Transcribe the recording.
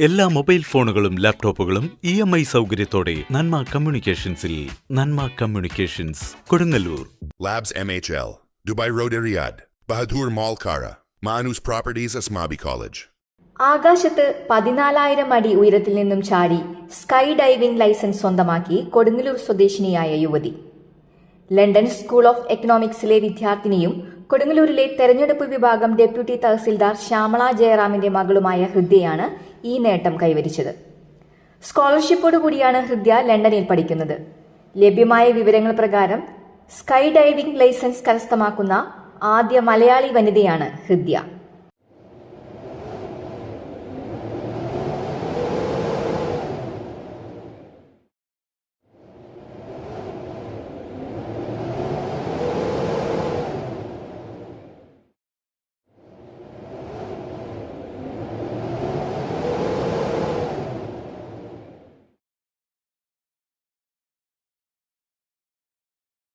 എല്ലാ മൊബൈൽ ഫോണുകളും ലാപ്ടോപ്പുകളും ഇ എം ഐ സൗകര്യത്തോടെ നന്മ കമ്മ്യൂണിക്കേഷൻസിൽ Nanma communications Kodungallur. Labs MHL Dubai road Riyadh, Bahadur mall Kara, Manoos properties Asmabi college ആകാശത്ത് പതിനാലായിരം അടി ഉയരത്തിൽ നിന്നും ചാടി സ്കൈ ഡൈവിംഗ് ലൈസൻസ് സ്വന്തമാക്കി കൊടുങ്ങല്ലൂർ സ്വദേശിനിയായ യുവതി. ലണ്ടൻ സ്കൂൾ ഓഫ് എക്കണോമിക്സിലെ വിദ്യാർത്ഥിനിയും കൊടുങ്ങല്ലൂരിലെ തെരഞ്ഞെടുപ്പ് വിഭാഗം ഡെപ്യൂട്ടി തഹസിൽദാർ ശ്യാമള ജയറാമിന്റെ മകളുമായ ഹൃദ്യയാണ് ഈ നേട്ടം കൈവരിച്ചത്. സ്കോളർഷിപ്പോടുകൂടിയാണ് ഹൃദ്യ ലണ്ടനിൽ പഠിക്കുന്നത്. ലഭ്യമായ വിവരങ്ങൾ പ്രകാരം സ്കൈ ഡൈവിംഗ് ലൈസൻസ് കരസ്ഥമാക്കുന്ന ആദ്യ മലയാളി വനിതയാണ് ഹൃദ്യ.